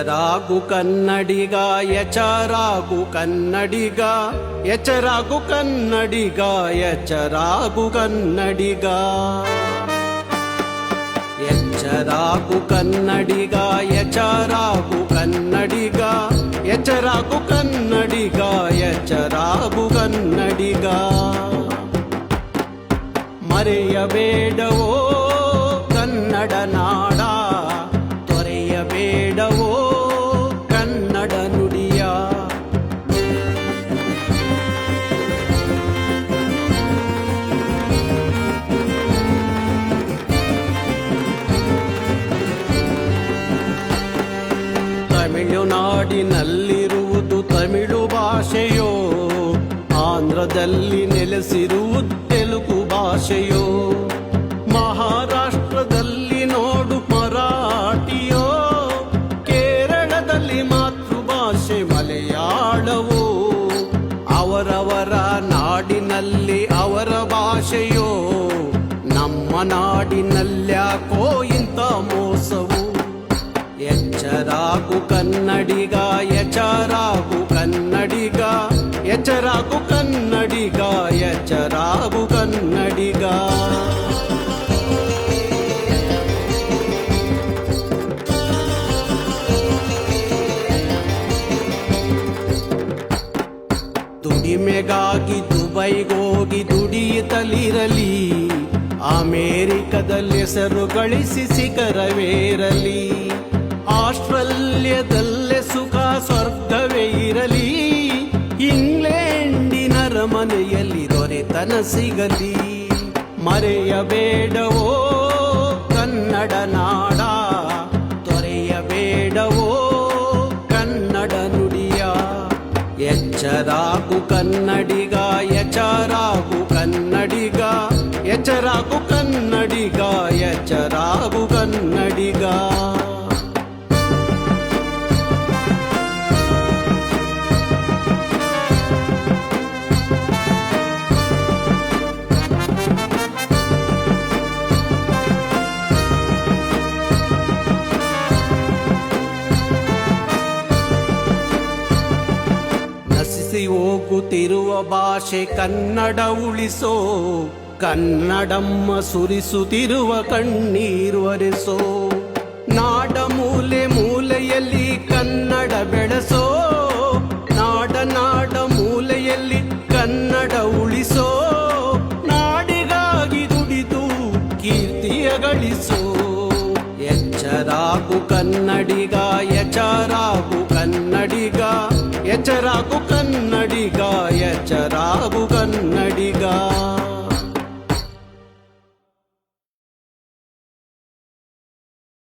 ಎಚ್ಚರಾಗು ಕನ್ನಡಿಗ ಎಚರಾಗು ಕನ್ನಡಿಗ ಎಚರಾಗು ಕನ್ನಡಿಗ ಎಚರಾಗು ಕನ್ನಡಿಗ ಎಚ್ಚರಾಗು ಕನ್ನಡಿಗ ಎಚರಾಗು ಕನ್ನಡಿಗ ಎಚರಾಗು ಕನ್ನಡಿಗ ಎಚರಾಗು ಕನ್ನಡಿಗ ಮರೆಯಬೇಡವೋ ಕನ್ನಡ ತಮಿಳುನಾಡಿನಲ್ಲಿರುವುದು ತಮಿಳು ಭಾಷೆಯೋ? ಆಂಧ್ರದಲ್ಲಿ ನೆಲೆಸಿರುವುದು ತೆಲುಗು ಭಾಷೆಯೋ? ಮಹಾರಾಷ್ಟ್ರದಲ್ಲಿ ನೋಡು ಮರಾಠಿಯೋ? ಕೇರಳದಲ್ಲಿ ಮಾತೃಭಾಷೆ ಮಲಯಾಳವೋ? ಅವರವರ ನಾಡಿನಲ್ಲಿ ಅವರ ಭಾಷೆಯೋ? ನಮ್ಮ ನಾಡಿನಲ್ಯಾಕೋ ಇಂಥ ಮೋಸವು? ಎಚ್ಚರಾಗು ಕನ್ನಡಿಗ ಎಚರಾಗು ಕನ್ನಡಿಗ ಎಚರಾಗು ಕನ್ನಡಿಗ ಎಚರಾಗು ಕನ್ನಡಿಗ. ದುಡಿಮೆಗಾಗಿ ದುಬೈಗೋಗಿ ದುಡಿಯುತ್ತಲಿರಲಿ ಅಮೇರಿಕದಲ್ಲಿ ಹೆಸರು ಗಳಿಸಿ ಸಿಗರವೇರಲಿ ಆಸ್ಟ್ರೇಲಿಯಾದಲ್ಲೇ ಮನೆಯಲ್ಲಿ ದೊರೆತನ ಸಿಗಲಿ. ಮರೆಯಬೇಡವೋ ಕನ್ನಡ ನಾಡ. ತೊರೆಯಬೇಡವೋ ಕನ್ನಡ ನುಡಿಯ. ಎಚ್ಚರಾಗು ಕನ್ನಡಿಗ ಎಚರಾಗು ಕನ್ನಡಿಗ. ಎಚರಾಗು ಕನ್ನಡಿಗ ಎಚರಾಗು ಕನ್ನಡಿಗ. ನಶಿಸಿ ಹೋಗುತ್ತಿರುವ ಭಾಷೆ ಕನ್ನಡ ಉಳಿಸೋ, ಕನ್ನಡಮ್ಮ ಸುರಿಸುತ್ತಿರುವ ಕಣ್ಣೀರು ಒರೆಸೋ. ನಾಡ ಮೂಲೆ ಮೂಲೆಯಲ್ಲಿ ಕನ್ನಡ ಬೆಳೆಸೋ, ನಾಡ ನಾಡ ಮೂಲೆಯಲ್ಲಿ ಕನ್ನಡ ಉಳಿಸೋ. ನಾಡಿಗಾಗಿ ದುಡಿದು ಕೀರ್ತಿಯ ಗಳಿಸೋ ಎಚ್ಚರಾಗು ಕನ್ನಡಿಗ. ಎಚರಾಗು ಕನ್ನಡಿಗ ಎಚರಾಗು ಕನ್ನಡಿ